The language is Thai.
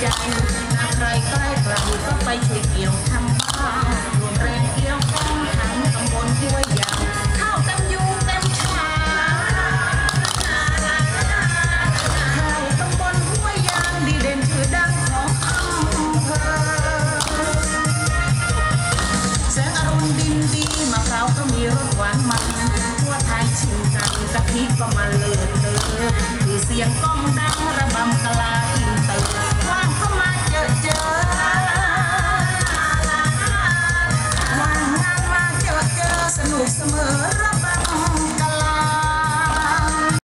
ใจหากใครใกล้เราก็ไปช่วยเกี่ยวทำบ้านรวมแรงเกี่ยวข้องทั้งตำบลห้วยยางข้าวเต็มยุงเต็มชาข้าวตำบลห้วยยางดีเด่นชื่อดังของอำเภอแสงอรุณดินดีมะพร้าก็มีรสหวานมันทั่วไทยชิมกันกะทิก็มาเลิศเลิศคือเสียงก้องดัง